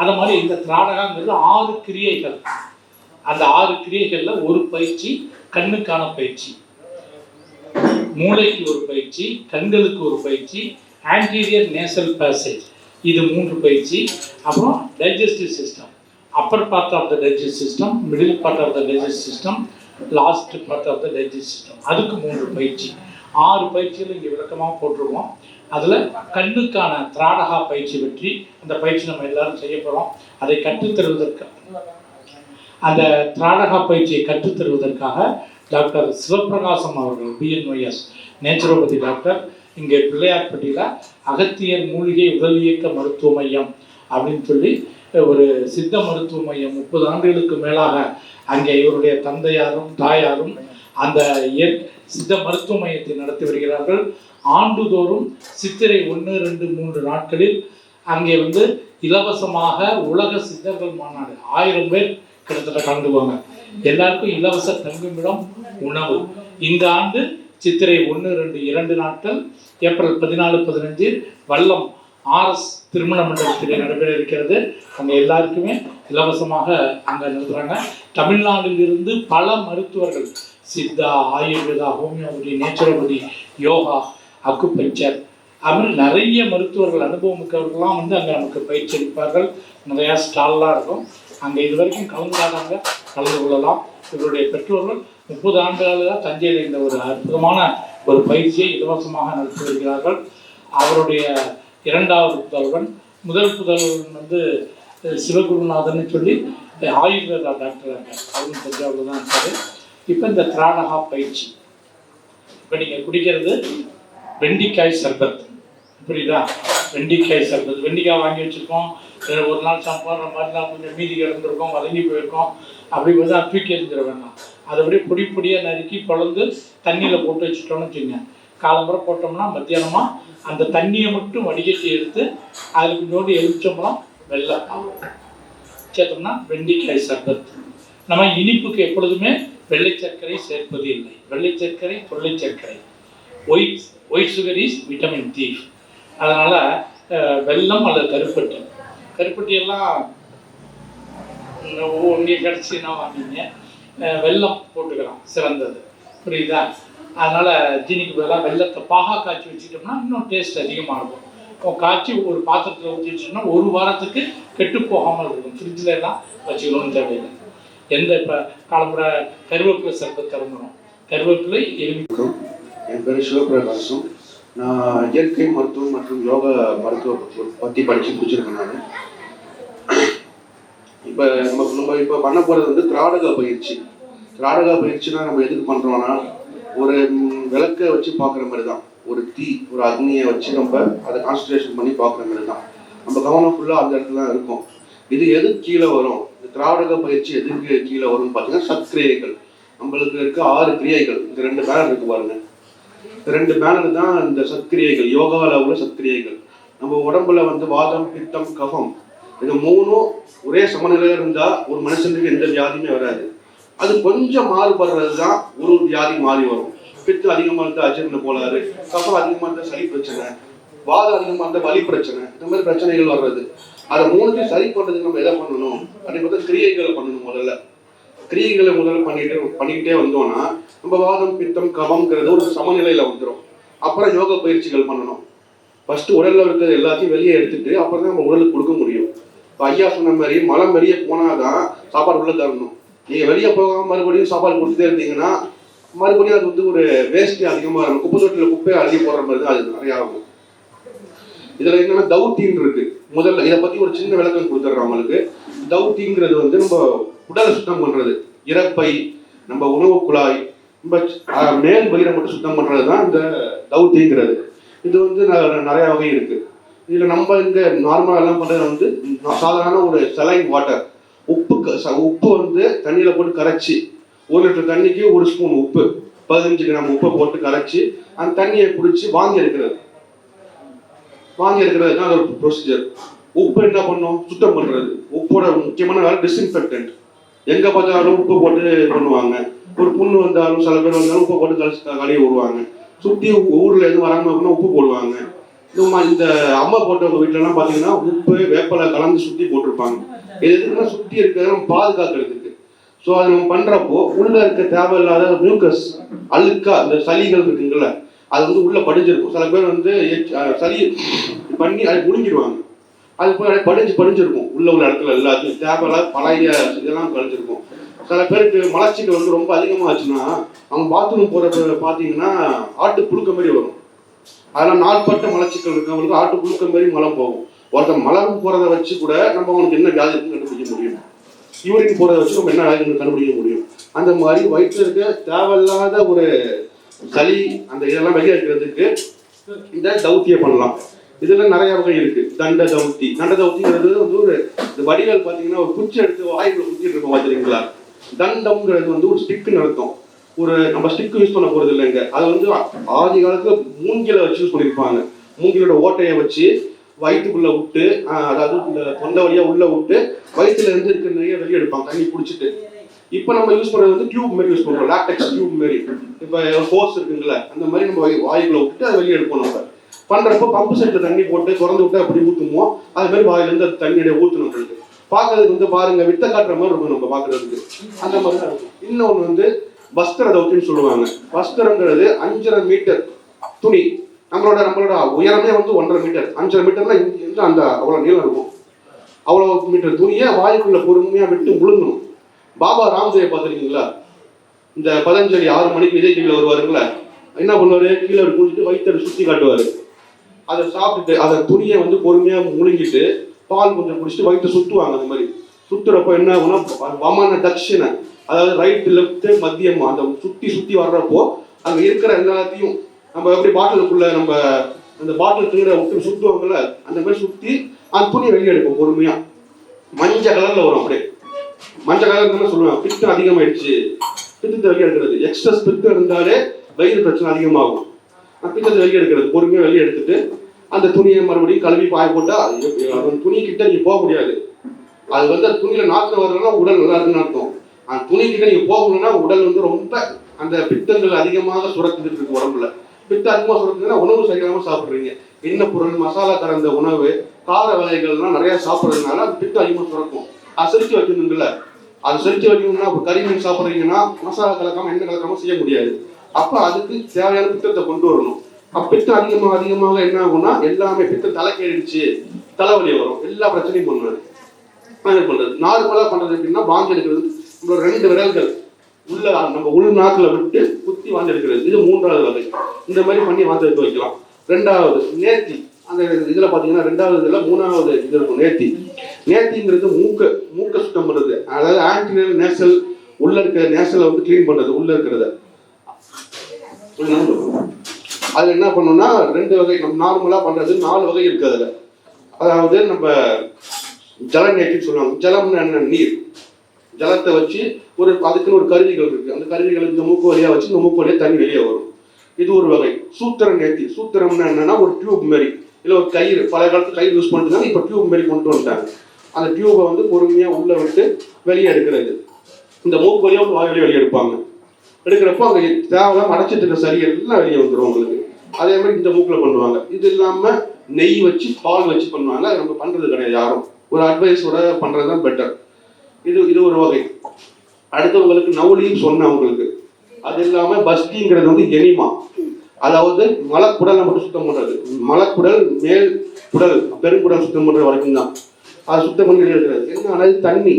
அந்த மாதிரி இந்த திராடகாங்கிறது ஆறு கிரியைகள். அந்த ஆறு கிரியைகள்ல ஒரு பயிற்சி கண்ணுக்கான பயிற்சி. மூளைக்கு ஒரு பயிற்சி கண்களுக்கு ஒரு பயிற்சி ஆன்டீரியர் நேசல் பேசேஜ் இது மூன்று பயிற்சி. அப்புறம் digestive system upper part of the digest system middle part of the digest system last part of the digest system அதுக்கு மூன்று பயிற்சி. ஆறு பயிற்சிகள் இங்கே விளக்கமாக போட்டிருக்கோம். அதில் கண்ணுக்கான திராடகா பயிற்சி பற்றி அந்த பயிற்சி நம்ம எல்லாரும் செய்ய போகிறோம் அதை கற்றுத்தருவதற்கு அந்த திராடகா பயிற்சியை கற்றுத்தருவதற்காக டாக்டர் சிவபிரகாசம் அவர்கள் பிஎன்ஒஎஸ் நேச்சுரோபதி டாக்டர் இங்கே பிள்ளையார்பட்டியில் அகத்தியர் மூலிகை உடல் இயக்க மருத்துவ மையம் அப்படின்னு சொல்லி ஒரு சித்த மருத்துவ மையம் முப்பது ஆண்டுகளுக்கு மேலாக அங்கே இவருடைய தந்தையாரும் தாயாரும் அந்த இயற் சித்த மருத்துவ மையத்தை நடத்தி வருகிறார்கள். ஆண்டுதோறும் சித்திரை ஒன்று ரெண்டு மூன்று நாட்களில் அங்கே வந்து இலவசமாக உலக சித்தர்கள் மாநாடு ஆயிரம் பேர் கிட்டத்தட்ட கலந்துவாங்க எல்லாருக்கும் இலவச தங்குமிடம் உணவு. இந்த ஆண்டு சித்திரை ஒன்று ரெண்டு இரண்டு நாட்கள் ஏப்ரல் பதினாலு பதினஞ்சு வல்லம் ஆர்எஸ் திருமண மண்டலத்தில் நடைபெற இருக்கிறது. அங்கே எல்லாருக்குமே இலவசமாக அங்கே நடத்துகிறாங்க தமிழ்நாட்டிலிருந்து பல மருத்துவர்கள் Siddha Ayurveda homeopathy naturopathy yoga acupuncture. அது மாதிரி நிறைய மருத்துவர்கள் அனுபவம் மிக்கவர்கள்லாம் வந்து அங்கே நமக்கு பயிற்சி அளிப்பார்கள். நிறையா ஸ்டால்லாம் இருக்கும். அங்கே இது வரைக்கும் கலந்துக்காதவங்க கலந்து கொள்ளலாம். இவருடைய பெற்றோர்கள் முப்பது ஆண்டுகளாக தஞ்சையில் இந்த ஒரு அற்புதமான ஒரு பயிற்சியை இலவசமாக நடத்தி வருகிறார்கள். அவருடைய இரண்டாவது புதல்வன். முதல் புதல்வன் வந்து சிவகுருநாதன் சொல்லி ஆயுர்வேதா டாக்டர் அங்கே அவரும் தான் இருக்காரு. இப்போ இந்த திராடகா பயிற்சி. இப்போ நீங்கள் குடிக்கிறது வெண்டிக்காய் சர்பத். புரியுதா? வெண்டிக்காய் சர்பத். வெண்டிக்காய் வாங்கி வச்சுருக்கோம். ஒரு நாள் சாப்பாடுற மாதிரிலாம் கொஞ்சம் மீதி கிடந்திருக்கோம் வதங்கி போயிருக்கோம். அப்படி வந்து அதை தூக்கி எறிஞ்சிட வேண்டாம். அதை அப்படியே பொடி பொடியாக நறுக்கி குழந்து தண்ணியில் போட்டு வச்சுட்டோம்னு வச்சுங்க காலம்புரை போட்டோம்னா மத்தியானமாக அந்த தண்ணியை மட்டும் வடிகட்டி எடுத்து அதுக்கு நோண்டி எலுமிச்சம்பழம் வெள்ளம் சேர்த்தோம்னா வெண்டிக்காய் சர்பத். நம்ம இனிப்புக்கு எப்பொழுதுமே வெள்ளை சர்க்கரை சேர்ப்பது இல்லை. வெள்ளை சர்க்கரை பொள்ளை சர்க்கரை white white sugar is vitamin D அதனால் வெல்லம் அல்லது கருப்பட்டி. கருப்பட்டியெல்லாம் எல்லாம் இங்கே கிடச்சின்னா வாங்கிங்க வெள்ளம் வெல்லம் போட்டுக்கலாம். சிறந்தது. புரியுதா? அதனால் ஜீனிக்கு பதிலாக வெள்ளத்தை பாகா காய்ச்சி வச்சுட்டோம்னா இன்னும் டேஸ்ட் அதிகமாக இருக்கும் இப்போ காய்ச்சி ஒரு பாத்திரத்தில் ஊற்றி வச்சுட்டோம்னா ஒரு வாரத்துக்கு கெட்டு போகாமல் இருக்கும். ஃப்ரிட்ஜில் எல்லாம் வச்சுக்கணும்னு தேவையில்லை. எந்த இப்போ காலப்புற கருவேப்பிலை சர்பத் திறந்துடும் கருவேப்பிலை எலுமி என் பேர் சிவபிரகாசம் நான் இயற்கை மருத்துவம் மற்றும் யோகா மருத்துவ பற்றி படித்து முடிச்சிருக்கேன் நான். இப்போ நம்ம நம்ம இப்போ பண்ண போகிறது வந்து திராடக பயிற்சி. திராடக பயிற்சினா நம்ம எதுக்கு பண்ணுறோன்னா ஒரு விளக்கை வச்சு பார்க்குற மாதிரி தான் ஒரு தீ ஒரு அக்னியை வச்சு நம்ம அதை கான்சன்ட்ரேஷன் பண்ணி பார்க்குற மாதிரி தான் நம்ம கவனம் ஃபுல்லாக அந்த இடத்துல தான் இருக்கும். இது எது கீழே வரும்? இந்த திராவிடக பயிற்சி எதுக்கு கீழே வரும்னு பார்த்தீங்கன்னா சத்கிரியைகள். நம்மளுக்கு இருக்க ஆறு கிரியைகள். இந்த ரெண்டு பேனர் இருக்கு பாருங்க. இந்த ரெண்டு பேனர் தான் இந்த சத்கிரியைகள் யோகாவில் உள்ள சத்கிரியைகள். நம்ம உடம்புல வந்து வாதம் பித்தம் கஃபம் இது மூணும் ஒரே சமநிலையில் இருந்தால் ஒரு மனுஷனுக்கு எந்த வியாதியுமே வராது. அது கொஞ்சம் மாறுபடுறது தான் ஒரு ஒரு வியாதி மாறி வரும். பித்தம் அதிகமாக இருந்தால் அஜீரண கோளாறு கஃபம் அதிகமாக இருந்தால் சளி பிரச்சனை வாதம் அதிகமாக இருந்தால் வலி பிரச்சனை இந்த மாதிரி பிரச்சனைகள் வர்றது. அதை மூணுத்தையும் சரி பண்ணுறதுக்கு நம்ம எதை பண்ணணும்? அப்படின்னு பார்த்தா கிரியைகளை பண்ணணும் முதல்ல. கிரியைகளை முதல்ல பண்ணிட்டு பண்ணிக்கிட்டே வந்தோம்னா நம்ம வாதம் பித்தம் கவம்ங்கிறது ஒரு சமநிலையில வந்துடும் அப்புறம் யோக பயிற்சிகள் பண்ணணும். ஃபர்ஸ்ட் உடல்ல இருக்கிறது எல்லாத்தையும் வெளியே எடுத்துட்டு அப்புறம் தான் நம்ம உடலுக்கு கொடுக்க முடியும். இப்போ ஐயா சொன்ன மாதிரி மலம் வெளியே போனாதான் சாப்பாடு உள்ள தரணும். நீங்க வெளியே போகாம மறுபடியும் சாப்பாடு கொடுத்துட்டே இருந்தீங்கன்னா மறுபடியும் அது வந்து ஒரு வேஸ்ட் அதிகமாக இருக்கும். குப்பை தொட்டியில் குப்பையை அள்ளி போடுற மாதிரி தான் அது நிறையா ஆகும். இதுல என்னன்னா தௌத்தின்னு இருக்கு. முதல்ல இதை பத்தி ஒரு சின்ன விளக்கம் கொடுத்துட்றோம் அவங்களுக்கு தௌத்திங்கிறது வந்து நம்ம உடலை சுத்தம் பண்றது. இறப்பை நம்ம உணவு குழாய் நம்ம மேல் பயிரை மட்டும் சுத்தம் பண்றது தான் இந்த தௌத்திங்கிறது இது வந்து நிறைய வகை இருக்கு. இதுல நம்ம இங்க நார்மலா எல்லாம் பண்றது வந்து சாதாரண ஒரு சலைன் வாட்டர் உப்பு க- ச- உப்பு வந்து தண்ணியில போட்டு கரைச்சி ஒரு லிட்டர் தண்ணிக்கு ஒரு ஸ்பூன் உப்பு. பதினஞ்சு கிராம் உப்பை போட்டு கரைச்சி அந்த தண்ணியை குடிச்சு வாங்கி எடுக்கிறது. வாங்கி எடுக்கிறது தான் ஒரு ப்ரொசீஜர் உப்பு என்ன பண்ணும்? சுத்தம் பண்ணுறது உப்போட முக்கியமான வேலை டிஸ்இன்ஃபெக்டன்ட் எங்கே பார்த்தாலும் உப்பு போட்டு பண்ணுவாங்க. ஒரு புண்ணு வந்தாலும் சில பேர் வந்தாலும் உப்பு போட்டு கழிச்சு கழுவி விடுவாங்க. சுற்றி ஊரில் எதுவும் வராமல் இருக்குன்னா உப்பு போடுவாங்க. இந்த இந்த அம்மா போட்டவங்க வீட்டிலலாம் பார்த்தீங்கன்னா உப்பு வேப்பலை கலந்து சுற்றி போட்டிருப்பாங்க. இது எதுக்குன்னா சுற்றி இருக்கிறத நம்ம பாதுகாக்கிறதுக்கு. ஸோ அது நம்ம பண்ணுறப்போ உள்ளே இருக்க தேவையில்லாத மியூக்கஸ் அழுக்கா இந்த சளிகள் இருக்குங்கல்ல அது வந்து உள்ள படிஞ்சிருக்கும். சில பேர் வந்து சளி பண்ணி அதை முடிஞ்சிடுவாங்க அது போய் அப்படியே படிஞ்சு படிஞ்சிருக்கும். உள்ள உள்ள இடத்துல எல்லாத்தையும் தேவையில்லாத பழைய இதெல்லாம் கழிஞ்சிருக்கும். சில பேருக்கு மலச்சிக்கல் வந்து ரொம்ப அதிகமாச்சுன்னா அவங்க பாத்ரூம் போகிறப்ப பார்த்தீங்கன்னா ஆட்டு புழுக்க மாதிரி வரும். அதெல்லாம் நாட்பட்ட மலச்சிக்கல் இருக்கவங்களுக்கு ஆட்டு புழுக்க மாதிரி மலம் போகும். ஒருத்தன் மலம் போகிறத வச்சு கூட நம்ம அவனுக்கு என்ன வியாதி இருக்குன்னு கண்டுபிடிக்க முடியும். யூரின் போகிறத வச்சு நம்ம என்ன வியாதி கண்டுபிடிக்க முடியும். அந்த மாதிரி வயிற்றுல இருக்க தேவையில்லாத ஒரு சளி அந்த இதெல்லாம் வெளியே வைக்கிறதுக்கு இந்த தௌத்தியை பண்ணலாம். இதுல நிறைய வகை இருக்கு. தண்ட தௌத்தி. தண்ட தௌத்திங்கிறது வந்து ஒரு இந்த வடிவல் பார்த்தீங்கன்னா ஒரு குச்சி எடுத்து வாய்க்குள்ள குத்திட்டு இருக்கோம் பார்த்துருக்கீங்களா தண்டம்ங்கிறது வந்து ஒரு ஸ்டிக்குன்னு அர்த்தம். ஒரு நம்ம ஸ்டிக் யூஸ் பண்ண போறது இல்லைங்க அது வந்து ஆதி காலத்துல மூங்கில வச்சு யூஸ் பண்ணியிருப்பாங்க மூங்கிலோட ஓட்டையை வச்சு வயிற்றுக்குள்ள விட்டு ஆஹ், அதாவது இந்த தொண்டை வழியா உள்ள விட்டு வயிற்றுல இருந்து இருக்கிற நிறைய வெளியே எடுப்பாங்க. தண்ணி குடிச்சிட்டு. இப்போ நம்ம யூஸ் பண்ணுறது வந்து டியூப் மாதிரி யூஸ் பண்ணுறோம் லாக்டெக்ஸ் டியூப் மாதிரி. இப்போ ஹோஸ் இருக்குங்கள அந்த மாதிரி நம்ம வாயுக்குள்ள வாய்க்குள்ள விட்டு அதை வெளியே எடுப்போம் நம்ம. பண்றப்போ பம்பு செட்டில் தண்ணி போட்டு திறந்து விட்டு அப்படி ஊற்றுவோம் அது மாதிரி வாயில அந்த தண்ணியோட ஊத்தணும் நம்மளுக்கு. பார்க்கறதுக்கு வந்து பாருங்க வித்த காட்டுற மாதிரி இருக்கும் நம்ம பார்க்கறதுக்கு அந்த மாதிரி தான் இருக்கும். இன்னொன்று வந்து வஸ்திர தௌத்தின்னு சொல்லுவாங்க. வஸ்திரங்கிறது அஞ்சரை மீட்டர் துணி. நம்மளோட நம்மளோட உயரமே வந்து ஒன்றரை மீட்டர். அஞ்சரை மீட்டர்னா இந்த அந்த அவ்வளோ நீளம் இருக்கும். அவ்வளோ மீட்டர் துணியை வாயுக்குள்ள பொறுமையாக விட்டு முழுங்கணும். பாபா ராம்தேவ் பார்த்துருக்கீங்களா? இந்த பதஞ்சலி ஆறு மணிக்கு விஜய் டிவியில் வருவாருங்களா என்ன பண்ணுவாரு? கீழே குளிச்சுட்டு வயிற்று சுற்றி காட்டுவார். அதை சாப்பிட்டுட்டு அதை துணியை வந்து பொறுமையாக முழுங்கிட்டு பால் கொஞ்சம் குடிச்சிட்டு வயிற்று சுற்றுவாங்க அந்த மாதிரி. சுற்றுறப்போ என்ன ஆகும்னா வமான தட்சிணை அதாவது ரைட் லெஃப்ட் மத்தியம் அந்த சுற்றி சுற்றி வர்றப்போ அங்கே இருக்கிற எல்லாத்தையும் நம்ம எப்படி பாட்டிலுக்குள்ள நம்ம அந்த பாட்டில் தீர விட்டு சுற்றுவாங்கல்ல அந்த மாதிரி சுற்றி அந்த துணியை வெளியே எடுப்போம் பொறுமையாக மஞ்சள் கலரில் வரும் அப்படியே. மஞ்சள் கலர் சொல்லுவாங்க. சொல்லுவேன் பித்தம் அதிகமாயிடுச்சு. பித்தத்தை வெளியே எடுக்கிறது. எக்ஸ்ட்ரஸ் பித்தம் இருந்தாலே வயிறு பிரச்சனை அதிகமாகும். பித்தத்தை வெளியே எடுக்கிறது. பொறுமையாக வெளியே எடுத்துட்டு அந்த துணியை மறுபடியும் கழுவி பாய போட்டா அந்த துணி கிட்ட நீங்க போக முடியாது. அது வந்து துணியில நாற்றம் வரலன்னா உடல் நல்லா இருக்குன்னு அர்த்தம். அந்த துணி கிட்ட நீங்க போகணும்னா உடல் வந்து ரொம்ப அந்த பித்தங்கள் அதிகமாக சுரத்துட்டு இருக்கு உடம்புல. பித்தம் அதிகமாக சுரத்துனா உணவு சரியில்லாம சாப்பிடுறீங்க. என்ன பொருள் மசாலா கலந்த உணவு கார வகைகள்லாம் நிறைய சாப்பிட்றதுனால அது பித்தம் அதிகமாக சுரக்கும். அது வைக்கணுங்கல்ல அது செரிச்சு வைக்கணும்னா இப்போ கறி மீன் சாப்பிட்றீங்கன்னா மசாலா கலக்காம எண்ணெய் கலக்காம செய்ய முடியாது. அப்போ அதுக்கு தேவையான பித்தத்தை கொண்டு வரணும். அப்போ பித்தம் அதிகமாக அதிகமாக என்ன ஆகும்னா எல்லாமே பித்தம் தலைக்கேறிடுச்சு. தலைவலி வரும். எல்லா பிரச்சனையும் பண்ணுவாரு. அது பண்றது? நார்மலாக பண்றது எப்படின்னா வாந்தி எடுக்கிறது. நம்மளோட ரெண்டு விரல்கள் உள்ள நம்ம உள் நாக்கில் விட்டு குத்தி வாந்தி எடுக்கிறது. இது மூன்றாவது வகை. இந்த மாதிரி பண்ணி வாங்கி எடுத்து வைக்கலாம். ரெண்டாவது நேர்த்தி அந்த இதில் பார்த்தீங்கன்னா ரெண்டாவது இதில் மூணாவது இது இருக்கும் நேர்த்தி நேத்திங்கிறது மூக்க மூக்க சுத்தம் பண்ணுறது அதாவது ஆன்டினல் நேசல் உள்ள இருக்கிற நேசலை வந்து க்ளீன் பண்ணுறது உள்ள இருக்கிறத. அது என்ன பண்ணோம்னா ரெண்டு வகை நம்ம நார்மலாக பண்ணுறது நாலு வகை இருக்குது அதில். அதாவது நம்ம ஜல நேர்த்தின்னு சொல்லுவாங்க. ஜலம்னு என்ன? நீர். ஜலத்தை வச்சு ஒரு அதுக்குன்னு ஒரு கருவிகள் இருக்குது அந்த கருவிகள் இந்த மூக்கு வழியாக வச்சு இந்த மூக்கு வழியாக தண்ணி வெளியே வரும். இது ஒரு வகை. சூத்திர நேர்த்தி சூத்திரம்னா என்னன்னா ஒரு டியூப் மாரி. இல்லை ஒரு கயிறு. பழைய காலத்து கயிறு யூஸ் பண்ணிட்டு இப்போ டியூப் மாரி கொண்டு வந்துட்டாங்க. அந்த டியூபை வந்து பொறுமையாக உள்ளே விட்டு வெளியே எடுக்கிறது. இந்த மூக்கு வழியாக வாய் வெளியே எடுப்பாங்க. எடுக்கிறப்போ அங்கே தேவையில்லாம அடைச்சிட்டு இருக்க சரி எல்லாம் வெளியே வந்துடும் உங்களுக்கு. அதே மாதிரி இந்த மூக்கில் பண்ணுவாங்க. இது இல்லாமல் நெய் வச்சு பால் வச்சு பண்ணுவாங்க. அது நம்ம பண்ணுறது கிடையாது யாரும். ஒரு அட்வைஸோட பண்ணுறது தான் பெட்டர் இது இது ஒரு வகை. அடுத்தவங்களுக்கு நவுலியும் சொன்னேன் உங்களுக்கு. அது இல்லாமல் பஸ்டிங்கிறது வந்து எனிமா. அதாவது மலக்குடலை மட்டும் சுத்தம் பண்ணுறது மலக்குடல் மேல் குடல் பெருங்குடல் சுத்தம் பண்ணுற வரைக்கும் தான் அது சுத்தம் பண்ணி எடுக்கிறது என்ன ஆனது? தண்ணி.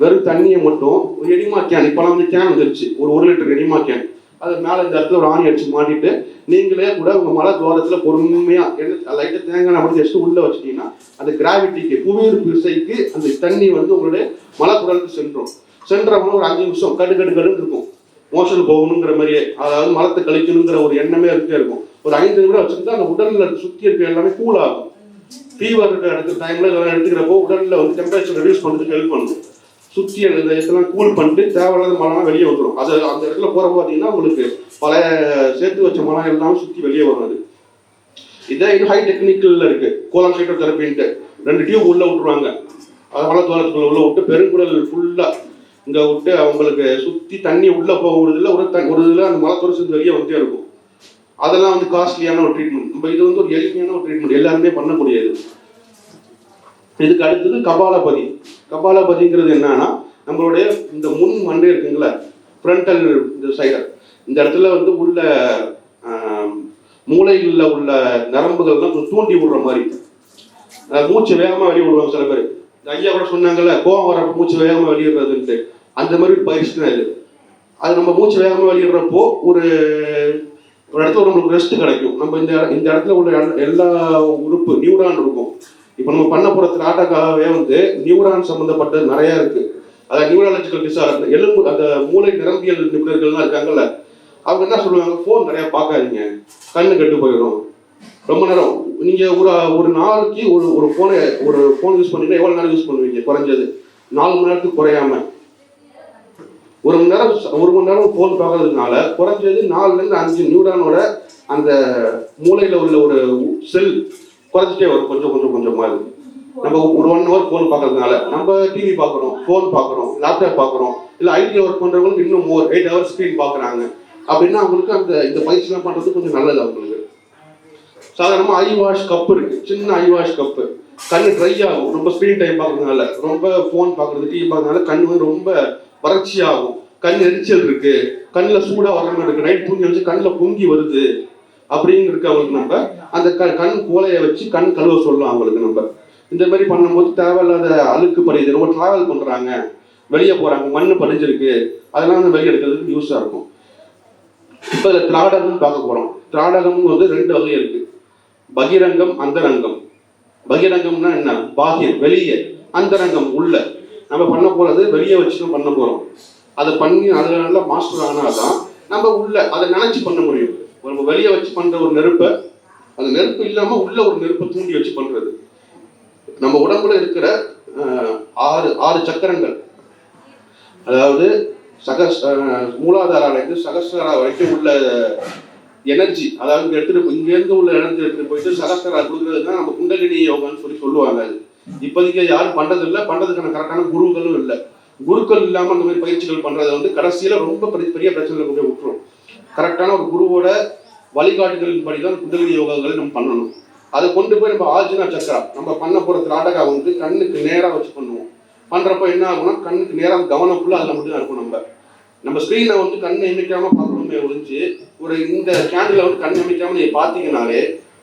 வெறும் தண்ணியை மட்டும் ஒரு எடிமா கேன் இப்போலாம் வந்து கேன் வந்துருச்சு. ஒரு ஒரு லிட்டர் எடிமா கேன் அது மேலே இந்த இடத்துல ஒரு ஆணி அடிச்சு மாட்டிட்டு நீங்களே கூட உங்கள் மலை துவாரத்தில் பொறுமையாக என்ன லைட்டாக தேங்காய் அப்படி ஜஸ்ட் உள்ளே வச்சுட்டீங்கன்னா அந்த கிராவிட்டிக்கு புவியீர்ப்பு விசைக்கு அந்த தண்ணி வந்து உங்களுடைய மலக்குடலுக்கு சென்றும். சென்றவங்க ஒரு அஞ்சு நிமிஷம் கடு கடு கடுன்னு இருக்கும். மோஷன் போகணுங்கிற மாதிரியே அதாவது மலத்தை கழிக்கணுங்கிற ஒரு எண்ணமே இருக்கே இருக்கும். ஒரு ஐந்து நிமிடம் வச்சுருந்தா அந்த உடலில் சுற்றி இருக்க எல்லாமே கூல் ஆகும். ஃபீவர் எடுக்கிற டைமில் இதெல்லாம் எடுத்துக்கிறப்போ உடலில் வந்து டெம்பரேச்சர் ரெடியூஸ் பண்ணுறதுக்கு ஹெல்ப் பண்ணும் சுற்றி அந்த இதெல்லாம் கூல் பண்ணிட்டு தேவையில்லாத மழைலாம் வெளியே வந்துடும் அது அந்த இடத்துல போகிறப்ப பார்த்தீங்கன்னா உங்களுக்கு பழைய சேர்த்து வச்ச மழை எல்லாம் சுற்றி வெளியே வரும் அது இதே இது ஹை டெக்னிக்கலில் இருக்கு. கோலம் சைட்டோ தெரப்பின்ட்டு ரெண்டு டியூப் உள்ளே விட்டுருவாங்க. அது மலை துவாரத்துக்குள்ள உள்ள விட்டு பெருங்குடல் ஃபுல்லாக இங்கே விட்டு அவங்களுக்கு சுற்றி தண்ணி உள்ளே போக ஒரு தண்ணி ஒரு இதில் அந்த மலை துறை வெளியே வந்துட்டே இருக்கும். அதெல்லாம் வந்து காஸ்ட்லியான ஒரு ட்ரீட்மெண்ட் நம்ம இது வந்து ஒரு எளிமையான ஒரு ட்ரீட்மெண்ட் எல்லாருமே பண்ணக்கூடியது. இதுக்கு அடுத்தது கபாலபதி. கபாலபதிங்கிறது என்னன்னா நம்மளுடைய இந்த முன் மண்டை இருக்குங்களா ஃப்ரண்டல் இந்த சைடு இந்த இடத்துல வந்து உள்ள மூளைகளில் உள்ள நரம்புகள்லாம் கொஞ்சம் தூண்டி விடுற மாதிரி. மூச்சு வேகமாக வெளியே விடுவாங்க சில பேர். இந்த ஐயா கூட சொன்னாங்கல்ல கோவம் வர மூச்சு வேகமாக வெளியிடுறதுன்ட்டு. அந்த மாதிரி ஒரு பயிற்சி தான் இது. அது நம்ம மூச்சு வேகமாக வெளியிடுறப்போ ஒரு ஒரு இடத்துல நம்மளுக்கு ரெஸ்ட் கிடைக்கும். நம்ம இந்த இந்த இடத்துல உள்ள எல்லா- எல்லா உறுப்பு நியூரான் இருக்கும். இப்போ நம்ம பண்ண போகிற திராட்டக்காகவே வந்து நியூரான் சம்மந்தப்பட்டது நிறையா இருக்குது அதாவது நியூராலஜிக்கல் டிசார்டர் எலும்பு அந்த மூளை நிரம்பியல் நிபுணர்கள்லாம் இருக்காங்கல்ல அவங்க என்ன சொல்லுவாங்க? ஃபோன் நிறையா பார்க்காதீங்க. கண்ணு கெட்டு போயிடும். ரொம்ப நேரம். நீங்கள் ஒரு ஒரு நாளைக்கு ஒரு ஒரு ஃபோனை ஒரு ஃபோன் யூஸ் பண்ணீங்கன்னா எவ்வளோ நேரம் யூஸ் பண்ணுவீங்க? குறைஞ்சது நாலு மணி நேரத்துக்கு குறையாமல் ஒரு மணி நேரம் ஒரு மணி நேரம் ஃபோன் பார்க்கறதுனால குறைஞ்சது நாலுலேருந்து அஞ்சு நியூரானோட அந்த மூளையில் உள்ள ஒரு செல் குறைஞ்சிட்டே வரும். கொஞ்சம் கொஞ்சம் கொஞ்சமாக இருக்குது நம்ம ஒரு ஒன் ஹவர் ஃபோன் பார்க்கறதுனால நம்ம டிவி பார்க்குறோம் ஃபோன் பார்க்குறோம் லேப்டாப் பார்க்குறோம் இல்லை ஐடி ஒர்க் பண்ணுறவங்களுக்கு இன்னும் மோர் எயிட் ஹவர்ஸ் ஸ்க்ரீன் பார்க்குறாங்க. அப்படின்னா அவங்களுக்கு அந்த இந்த பயிற்சிலாம் பண்ணுறது கொஞ்சம் நல்லது அவங்களுக்கு. சாதாரணமாக ஐ வாஷ் கப் இருக்கு. சின்ன ஐ வாஷ் கப்பு கண் ட்ரை ஆகும். ரொம்ப ஸ்க்ரீன் டைம் பார்க்கறதுனால. ரொம்ப ஃபோன் பார்க்குறது டிவி பார்க்கறதுனால கண் வந்து ரொம்ப வறட்சி ஆகும் கண் எரிச்சல் இருக்கு. கண்ணில் சூடாக வரணும் இருக்கு. நைட் தூங்கி வச்சு கண்ணில் பொங்கி வருது. அப்படிங்கிறதுக்கு அவங்களுக்கு நம்ம அந்த க கண் கோலையை வச்சு கண் கழுவ சொல்லலாம் அவங்களுக்கு நம்ம. இந்த மாதிரி பண்ணும்போது தேவையில்லாத அழுக்கு படியுது. ரொம்ப ட்ராவல் பண்ணுறாங்க வெளியே போகிறாங்க மண்ணு படிஞ்சிருக்கு. அதெல்லாம் வந்து வெளியே எடுக்கிறதுக்கு யூஸாக இருக்கும். இப்போ இதில் திராடகம் பார்க்க போகிறோம் திராடகம் வந்து ரெண்டு வகை இருக்கு. பகிரங்கம் அந்தரங்கம். பகிரங்கம்னா என்ன? பாகியம் வெளியே. அந்தரங்கம் உள்ள. நம்ம பண்ண போறது வெளியே வச்சு தான் பண்ண போறோம். அதை பண்ணி அதில் நல்லா மாஸ்டர் ஆனாதான் நம்ம உள்ள அதை நினைச்சு பண்ண முடியும். நம்ம வெளியே வச்சு பண்ற ஒரு நெருப்பை அந்த நெருப்பு இல்லாம உள்ள ஒரு நெருப்பை தூண்டி வச்சு பண்றது. நம்ம உடம்புல இருக்கிற ஆறு ஆறு சக்கரங்கள். அதாவது சகஸ் அஹ், மூலாதாராலேருந்து சகஸ்ரா வரைக்கும் உள்ள எனர்ஜி அதாவது இங்க எடுத்துட்டு போய்- உள்ள எனர்ஜி எடுத்துட்டு போயிட்டு சகஸ்ரா கொடுக்கறது தான் நம்ம குண்டலினி யோகான்னு சொல்லி சொல்லுவாங்க அது. இப்போதைக்கு யாரும் பண்றது இல்லை. பண்றதுக்கான கரெக்டான குருக்களும் இல்லை. குருக்கள் இல்லாமல் அந்த மாதிரி பயிற்சிகள் பண்றது வந்து கடைசியில ரொம்ப பெரிய பெரிய பிரச்சனைகளை கொண்டு விட்டுரும். கரெக்டான ஒரு குருவோட வழிகாட்டுதலின் படி தான் குண்டலினி யோகாக்கள் நம்ம பண்ணணும். அதை கொண்டு போய் நம்ம ஆஜினா சக்கரா நம்ம பண்ண போற திராடகா வந்து கண்ணுக்கு நேராக வச்சு பண்ணுவோம். பண்றப்ப என்ன ஆகும்னா கண்ணுக்கு நேராக கவனம் ஃபுல்லாக அதில் மட்டும் தான் இருக்கும் நம்ம. நம்ம ஸ்க்ரீனை வந்து கண்ணை இமைக்காம பார்க்கணுமே ஒழிஞ்சு ஒரு இந்த கேண்டில் வந்து கண் இமைக்காம நீங்க பார்த்தீங்கனாலே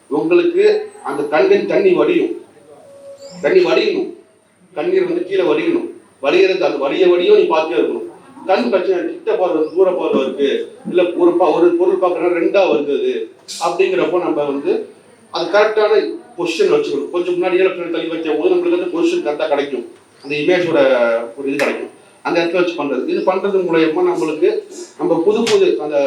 உங்களுக்கு அந்த கண்ணின் தண்ணி வடியும். தண்ணி வடியணும். கண்ணீர் வந்து கீழே வடியணும். வலிகிறது அது வடிய வடியும் நீ பார்த்தே இருக்கணும். கண் பிரச்சனை கிட்ட போறது தூர பார்வை இருக்கு. இல்ல ஒரு ஒரு பொருள் பார்க்கறதுனா ரெண்டா வருது அப்படிங்கிறப்போ நம்ம வந்து அது கரெக்டான பொசிஷன் வச்சுக்கணும். கொஞ்சம் முன்னாடி ஏழு தள்ளி வைக்கும் போது நம்மளுக்கு வந்து பொசிஷன் கரெக்டாக கிடைக்கும். அந்த இமேஜோட ஒரு இது கிடைக்கும். அந்த இடத்துல வச்சு பண்றது. இது பண்றது மூலயமா நம்மளுக்கு நம்ம புது புது அந்த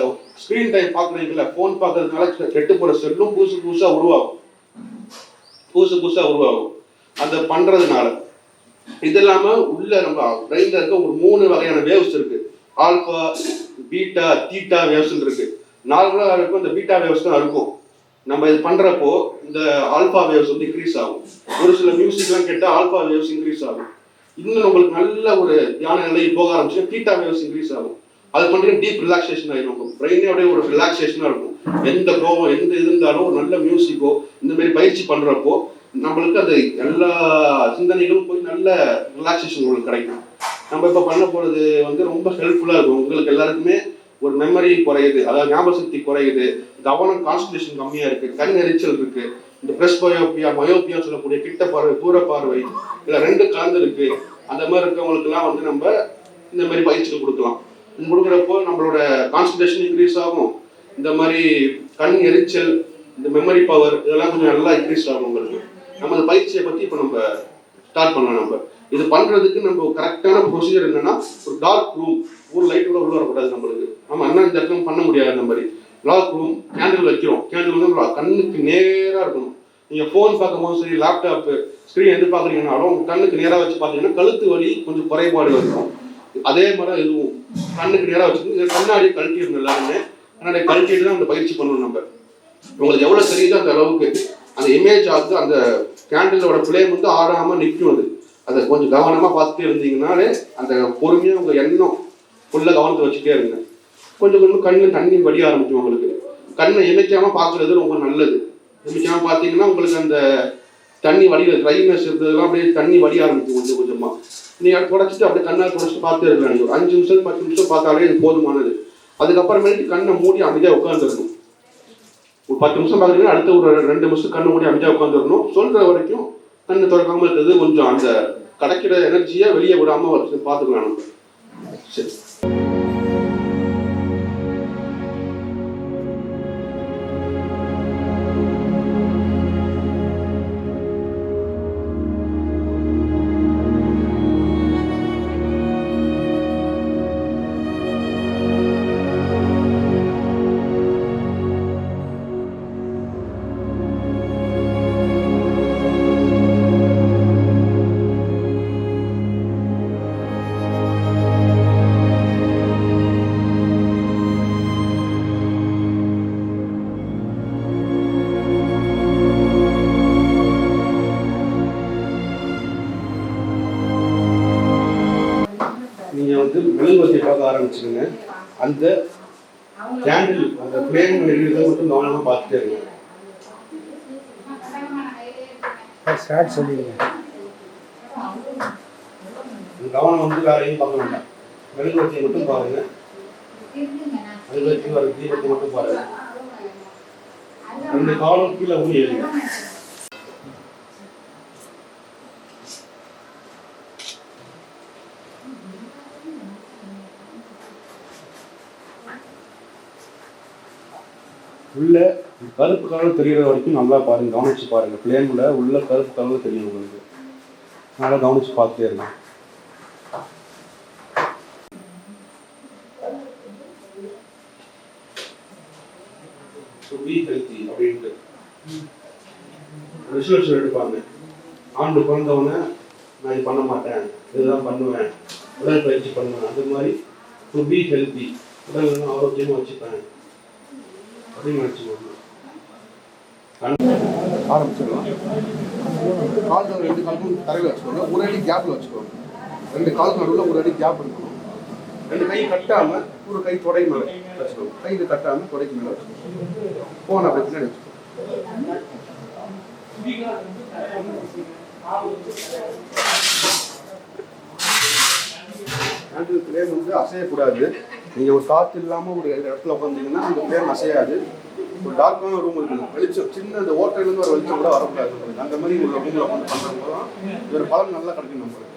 ஸ்க்ரீன் டைம் பார்க்குறீங்களா ஃபோன் பார்க்கறதுனால கெட்டு போற செல்லும் புதுசு புதுசா உருவாகும். புதுசு புதுசா உருவாகும். அந்த பண்றதுனால. இது இல்லாம உள்ள நம்ம பிரெயின்ல இருக்க ஒரு மூணு வகையான வேவ்ஸ் இருக்கு. ஆல்பா பீட்டா தீட்டா வேவ்ஸ் இருக்கு. நார்மலா இருக்கும் இந்த பீட்டா வேவ்ஸ் தான் இருக்கும். நம்ம இது பண்றப்போ இந்த ஆல்பா வேவ்ஸ் வந்து இன்க்ரீஸ் ஆகும். ஒரு சில மியூசிக்லாம் கேட்டால் ஆல்பா வேவ்ஸ் இன்க்ரீஸ் ஆகும். இன்னும் உங்களுக்கு நல்ல ஒரு தியான நிலை போக ஆரம்பிச்சு தீட்டா வேவ்ஸ் இன்க்ரீஸ் ஆகும். அது பண்ணுறது டீப் ரிலாக்ஸேஷன் ஆகிடும் உங்க அப்படியே ஒரு ரிலாக்ஸேஷனாக இருக்கும். எந்த கோபம் எந்த இது இருந்தாலும் ஒரு நல்ல மியூசிக்கோ இந்த மாதிரி பயிற்சி பண்றப்போ நம்மளுக்கு அது எல்லா சிந்தனைகளும் போய் நல்ல ரிலாக்ஸேஷன் உங்களுக்கு கிடைக்கும். நம்ம இப்போ பண்ண போகிறது வந்து ரொம்ப ஹெல்ப்ஃபுல்லாக இருக்கும். உங்களுக்கு எல்லாருக்குமே ஒரு மெமரி குறையுது. அதாவது ஞாபக சக்தி குறையுது. கவனம் கான்சன்ட்ரேஷன் கம்மியாக இருக்குது கண் எரிச்சல் இருக்குது இந்த பிரஸ் பயோப்பியா மயோப்பியா சொல்லக்கூடிய கிட்ட பார்வை தூர பார்வை இதில் ரெண்டு கலந்து இருக்கு. அந்த மாதிரி இருக்கவங்களுக்குலாம் வந்து நம்ம இந்த மாதிரி பயிற்சிகள் கொடுக்கலாம். இது கொடுக்குறப்போ நம்மளோட கான்சன்ட்ரேஷன் இன்க்ரீஸ் ஆகும். இந்த மாதிரி கண் எரிச்சல் இந்த மெமரி பவர் இதெல்லாம் கொஞ்சம் நல்லா இன்க்ரீஸ் ஆகும் உங்களுக்கு. நம்ம அந்த பயிற்சியை பத்தி இப்போ நம்ம ஸ்டார்ட் பண்ணலாம் நம்ம. இது பண்றதுக்கு நம்ம கரெக்டான ப்ரொசீஜர் என்னன்னா ஒரு டார்க் ரூம் ஒரு லைட் கூட உள்ள வரக்கூடாது நம்மளுக்கு. நம்ம அண்ணா இந்த இடத்துல பண்ண முடியாது அந்த மாதிரி. டார்க் ரூம் கேண்டில் வைக்கிறோம். கேண்டில் வந்து நம்ம கண்ணுக்கு நேராக இருக்கணும். நீங்க ஃபோன் பார்க்கும்போது சரி லேப்டாப் ஸ்க்ரீன் எது பார்க்குறீங்கனாலும் கண்ணுக்கு நேராக வச்சு பார்த்தீங்கன்னா கழுத்து வலி கொஞ்சம் குறைபாடு இருக்கும் அதே மாதிரி இதுவும். கண்ணுக்கு நேரா வச்சுக்கணும். கண்ணாடியை கழட்டிடணும் எல்லாருமே. கண்ணாடியை கழட்டிட்டு தான் அந்த பயிற்சி பண்ணணும் நம்ம. உங்களுக்கு எவ்வளவு தெரியுதோ அந்த அளவுக்கு அந்த இமேஜ் ஆகுது அந்த கேண்டிலோட ஃப்ளேம் வந்து ஆறாமல் நிற்கும் அது அதை கொஞ்சம் கவனமாக பார்த்துட்டே இருந்தீங்கனாலே அந்த பொறுமையாக உங்கள் எண்ணம் ஃபுல்லாக கவனத்தை வச்சுட்டே இருங்க. கொஞ்சம் கொஞ்சம் கண்ணு தண்ணி வடிய ஆரம்பிக்கும் உங்களுக்கு. கண்ணை இமைக்காமல் பார்க்குறது ரொம்ப நல்லது. இமைக்காமல் பார்த்தீங்கன்னா உங்களுக்கு அந்த தண்ணி வடிகிற ட்ரைனஸ் இருந்ததுலாம் அப்படியே தண்ணி வடிய ஆரம்பிக்கும் கொஞ்சம் கொஞ்சமாக நீங்கள் அதை தொடச்சிட்டு அப்படியே கண்ணால் தொடச்சிட்டு பார்த்தே இருக்கலாம் ஒரு அஞ்சு நிமிஷம் பத்து நிமிஷம் பார்த்தாலே இது போதுமானது. அதுக்கப்புறமேட்டு கண்ணை மூடி அமைதியாக உட்காந்துருக்கும் ஒரு பத்து நிமிஷம் பார்க்குறீங்கன்னா அடுத்த ஒரு ரெண்டு நிமிஷம் கண்ணை மூடி அமைதியாக உட்காந்துடணும் சொல்கிற வரைக்கும் கண்ணு திறக்காமல் இருக்கிறது கொஞ்சம் அந்த கிடைக்கிற எனர்ஜியை வெளியே விடாமல் பார்த்துக்கலாம் நம்ம. சரி. அந்த கேண்டில் அந்த ஃப்ளேம் எரியுறதை மட்டும் கவனமா பார்த்துட்டே இருங்க. ஸ்டார்ட் சொல்லிடுங்க. கவனம் வந்து எங்கேயும் பார்க்க வேண்டாம். மெழுகுவர்த்தியை மட்டும் பாருங்க. மெழுகுவர்த்தி வர தீபத்தை மட்டும் பாருங்க. ரெண்டு காலம் கீழே ஊனி எழுங்க உள்ள கருப்பு கலர் தெரிகிற வரைக்கும் நல்லா பாருங்க கவனிச்சு பாருங்க. பிளேனில் உள்ள கருப்பு கலர் தெரியும் உங்களுக்கு. நல்லா கவனிச்சு பார்த்துட்டே இருந்தேன் ஹெல்த்தி அப்படின்ட்டு. ரிசல்ட்ஸ் எடுப்பாங்க. ஆண்டு பிறந்தவொடனே நான் இது பண்ண மாட்டேன் இதுதான் பண்ணுவேன் உடற்பயிற்சி பண்ணுவேன். அது மாதிரி டு பி ஹெல்த்தி உடல் ஆரோக்கியமாக வச்சுப்பேன். அப்படின்னு நினச்சிக்கோங்க ஆரம்பிச்சிடலாம் கால் ரெண்டு காலுக்கும் தரையில் வச்சுக்கோங்க ஒரு அடி கேப்பில் வச்சுக்கோங்க ரெண்டு காலுக்கு நடுவில் ஒரு அடி கேப் இருக்கணும் ரெண்டு கை கட்டாமல் ஒரு கை தொடை மேலே வச்சுக்கோங்க கை இது கட்டாம தொடைக்கு மேலே வச்சுக்கோங்க போன அப்படி பின்னாடி வச்சுக்கோங்க ஹேண்டில் ஃப்ளேம் வந்து அசையக்கூடாது நீங்கள் ஒரு காற்று இல்லாமல் ஒரு இடத்துல உட்காந்தீங்கன்னா அந்த பேர் அசையாது ஒரு டார்க்கான ரூம் இருக்கணும் வெளிச்சம் சின்ன அந்த ஓட்டையிலேருந்து ஒரு வெளிச்சம் கூட வரக்கூடாது. அந்த மாதிரி ஒரு ரூமில் உட்காந்து பண்ணுறப்போ தான் இதோட பலன் நல்லா கிடைக்கும் நம்மளுக்கு